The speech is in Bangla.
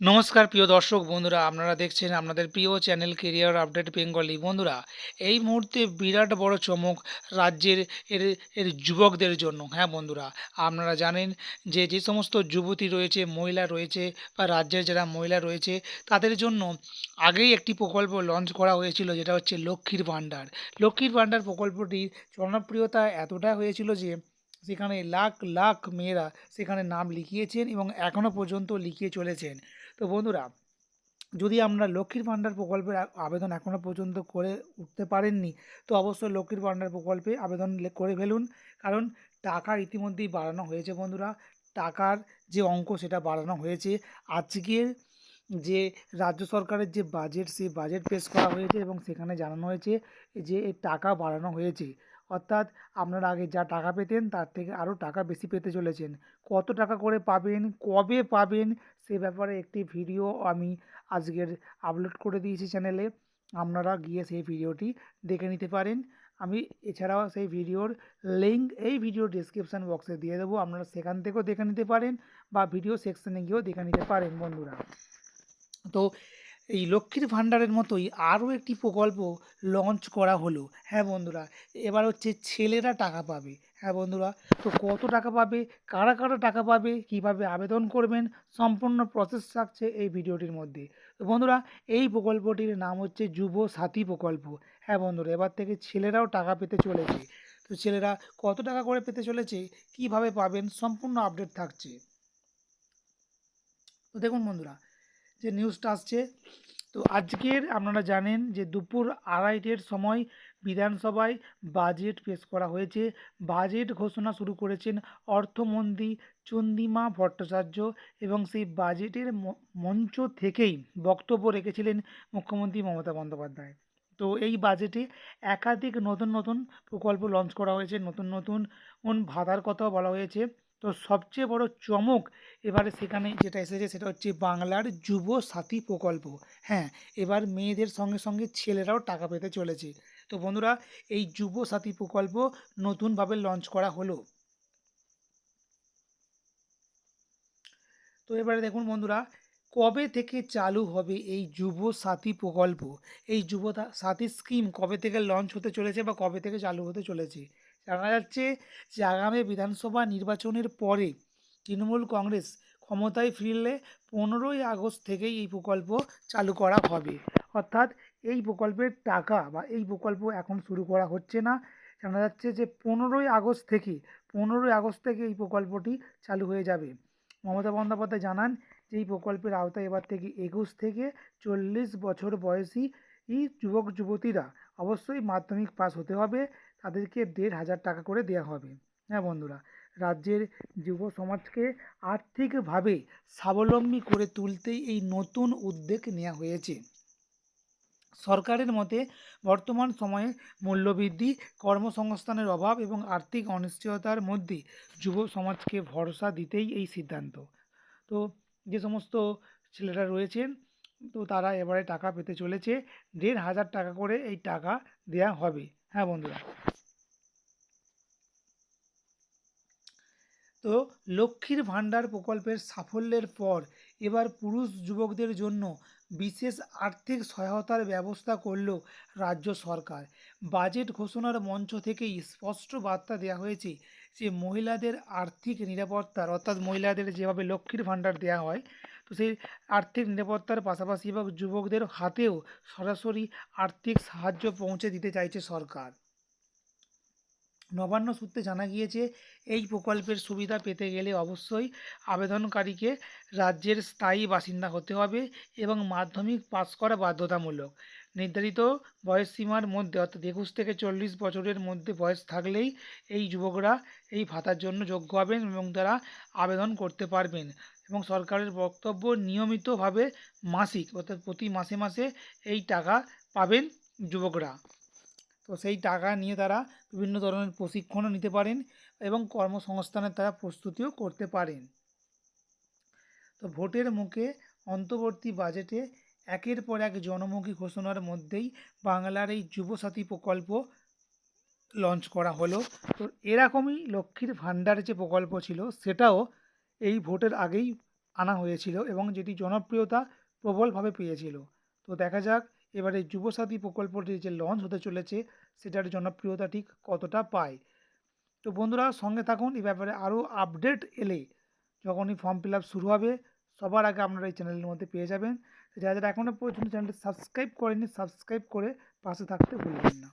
নমস্কার প্রিয় দর্শক বন্ধুরা, আপনারা দেখছেন আপনাদের প্রিয় চ্যানেল কেরিয়ার আপডেট বেঙ্গলি বন্ধুরা, এই মুহূর্তে বিরাট বড় চমক রাজ্যের এর এর যুবকদের জন্য। হ্যাঁ বন্ধুরা, আপনারা জানেন যে যে সমস্ত যুবতী রয়েছে, মহিলা রয়েছে বা রাজ্যের যারা মহিলা রয়েছে, তাদের জন্য আগেই একটি প্রকল্প লঞ্চ করা হয়েছিল, যেটা হচ্ছে লক্ষ্মীর ভাণ্ডার। লক্ষ্মীর ভাণ্ডার প্রকল্পটির জনপ্রিয়তা এতটা হয়েছিল যে সেখানে লাখ লাখ মেয়েরা সেখানে নাম লিখিয়েছেন এবং এখনও পর্যন্ত লিখিয়ে চলেছেন। তো বন্ধুরা, যদি আমরা লক্ষ্মীর ভাণ্ডার প্রকল্পের আবেদন এখনও পর্যন্ত করে উঠতে পারেননি, তো অবশ্যই লক্ষ্মীর ভাণ্ডার প্রকল্পে আবেদন করে ফেলুন। কারণ টাকা ইতিমধ্যেই বাড়ানো হয়েছে বন্ধুরা। টাকার যে অঙ্ক সেটা বাড়ানো হয়েছে। আজকের যে রাজ্য সরকারের যে বাজেট সেই বাজেট পেশ করা হয়েছে এবং সেখানে জানানো হয়েছে যে টাকা বাড়ানো হয়েছে। অর্থাৎ আপনারা আগে যা টাকা পেতেন, তার থেকে আরও টাকা বেশি পেতে চলেছেন। কত টাকা করে পাবেন, কবে পাবেন, সে ব্যাপারে একটি ভিডিও আমি আজকের আপলোড করে দিয়েছি চ্যানেলে আপনারা গিয়ে সেই ভিডিওটি দেখে নিতে পারেন। আমি এছাড়াও সেই ভিডিওর লিঙ্ক এই ভিডিও ডিসক্রিপশান বক্সে দিয়ে দেবো। আপনারা সেখান থেকেও দেখে নিতে পারেন বা ভিডিও সেকশানে গিয়েও দেখে নিতে পারেন বন্ধুরা। তো এই লক্ষ্মীর ভাণ্ডারের মতোই আরও একটি প্রকল্প লঞ্চ করা হলো। হ্যাঁ বন্ধুরা, এবার হচ্ছে ছেলেরা টাকা পাবে। হ্যাঁ বন্ধুরা, তো কত টাকা পাবে, কারা কারা টাকা পাবে, কীভাবে আবেদন করবেন, সম্পূর্ণ প্রসেস থাকছে এই ভিডিওটির মধ্যে। তো বন্ধুরা, এই প্রকল্পটির নাম হচ্ছে যুব সাথী প্রকল্প। হ্যাঁ বন্ধুরা, এবার থেকে ছেলেরাও টাকা পেতে চলেছে। তো ছেলেরা কত টাকা করে পেতে চলেছে, কীভাবে পাবেন, সম্পূর্ণ আপডেট থাকছে। তো দেখুন বন্ধুরা যে নিউজটা আসছে। তো আজকের আপনারা জানেন যে দুপুর আড়াইটের সময় বিধানসভায় বাজেট পেশ করা হয়েছে। বাজেট ঘোষণা শুরু করেছেন অর্থমন্ত্রী চন্দিমা ভট্টাচার্য এবং সেই বাজেটের মঞ্চ থেকেই বক্তব্য রেখেছিলেন মুখ্যমন্ত্রী মমতা বন্দ্যোপাধ্যায়। তো এই বাজেটে একাধিক নতুন নতুন প্রকল্প লঞ্চ করা হয়েছে। নতুন নতুন ভাতার কথাও বলা হয়েছে। তো সবচেয়ে বড় চমক এবারে সেখানে যেটা এসেছে সেটা হচ্ছে বাংলার যুব সাথী প্রকল্প। হ্যাঁ এবার মেয়েদের সঙ্গে সঙ্গে ছেলেরাও টাকা পেতে চলেছে। তো বন্ধুরা, এই যুব সাথী প্রকল্প নতুনভাবে লঞ্চ করা হলো। তো এবারে দেখুন বন্ধুরা, কবে থেকে চালু হবে এই যুব সাথী প্রকল্প? এই যুব সাথী স্কিম কবে থেকে লঞ্চ হতে চলেছে বা কবে থেকে চালু হতে চলেছে? জানা যাচ্ছে যে আগামী বিধানসভা নির্বাচনের পরে তৃণমূল কংগ্রেস ক্ষমতায় ফিরলে পনেরোই আগস্ট থেকেই এই প্রকল্প চালু করা হবে। অর্থাৎ এই প্রকল্পের টাকা বা এই প্রকল্প এখন শুরু করা হচ্ছে না। জানা যাচ্ছে যে পনেরোই আগস্ট থেকে, পনেরোই আগস্ট থেকে এই প্রকল্পটি চালু হয়ে যাবে। মমতা বন্দ্যোপাধ্যায় জানান যে এই প্রকল্পের আওতায় এবার থেকে একুশ থেকে চল্লিশ বছর বয়সী যুবক যুবতীরা অবশ্যই মাধ্যমিক পাস হতে হবে। তাদেরকে দেড় হাজার টাকা করে দেওয়া হবে। হ্যাঁ বন্ধুরা, রাজ্যের যুব সমাজকে আর্থিকভাবে স্বাবলম্বী করে তুলতেই এই নতুন উদ্যোগ নেওয়া হয়েছে। সরকারের মতে বর্তমান সময়ে মূল্যবৃদ্ধি, কর্মসংস্থানের অভাব এবং আর্থিক অনিশ্চয়তার মধ্যে যুব সমাজকে ভরসা দিতেই এই সিদ্ধান্ত। তো যে সমস্ত ছেলেরা রয়েছেন, তো তারা এবারে টাকা পেতে চলেছে। দেড় হাজার টাকা করে এই টাকা দেয়া হবে। হ্যাঁ বন্ধুরা। তো লক্ষ্মীর ভাণ্ডার প্রকল্পের সাফল্যের পর এবার পুরুষ যুবকদের জন্য বিশেষ আর্থিক সহায়তার ব্যবস্থা করল রাজ্য সরকার। বাজেট ঘোষণার মঞ্চ থেকেই স্পষ্ট বার্তা দেওয়া হয়েছে যে, মহিলাদের আর্থিক নিরাপত্তার অর্থাৎ মহিলাদের যেভাবে লক্ষ্মীর ভাণ্ডার দেওয়া হয়, তো সেই আর্থিক নিরাপত্তার পাশাপাশি এবং যুবকদের হাতেও সরাসরি আর্থিক সাহায্য পৌঁছে দিতে চাইছে সরকার। নবান্ন সূত্রে জানা গিয়েছে, এই প্রকল্পের সুবিধা পেতে গেলে অবশ্যই আবেদনকারীকে রাজ্যের স্থায়ী বাসিন্দা হতে হবে এবং মাধ্যমিক পাস করা বাধ্যতামূলক। নির্ধারিত বয়সসীমার মধ্যে, অর্থাৎ একুশ থেকে চল্লিশ বছরের মধ্যে বয়স থাকলেই এই যুবকরা এই ভাতার জন্য যোগ্য হবেন এবং তারা আবেদন করতে পারবেন এবং সরকারের বক্তব্য নিয়মিতভাবে মাসিক, অর্থাৎ প্রতি মাসে মাসে এই টাকা পাবেন যুবকরা। তো সেই টাকা নিয়ে তারা বিভিন্ন ধরনের প্রশিক্ষণও নিতে পারেন এবং কর্মসংস্থানের তারা প্রস্তুতিও করতে পারেন। তো ভোটের মুখে অন্তর্বর্তী বাজেটে একের পর এক জনমুখী ঘোষণার মধ্যেই বাংলার এই যুবসাথী প্রকল্প লঞ্চ করা হলো। তো এরকমই লক্ষ্মীর ভাণ্ডার যে প্রকল্প ছিল, সেটাও এই ভোটের আগেই আনা হয়েছিল এবং যেটি জনপ্রিয়তা প্রবলভাবে পেয়েছিল। তো দেখা যাক এবারে যুবসাথী প্রকল্পটি যে লঞ্চ হতে চলেছে, সেটার জনপ্রিয়তা ঠিক কতটা পায়? তো বন্ধুরা, সঙ্গে থাকুন, এ ব্যাপারে আরও আপডেট এলে যখনই ফর্ম ফিল শুরু হবে, সবার আগে আপনারা এই চ্যানেলের মধ্যে পেয়ে যাবেন। যারা যারা এখনও পর্যন্ত চ্যানেলটি সাবস্ক্রাইব করেনি সাবস্ক্রাইব করে পাশে থাকতে ভুলবেন না।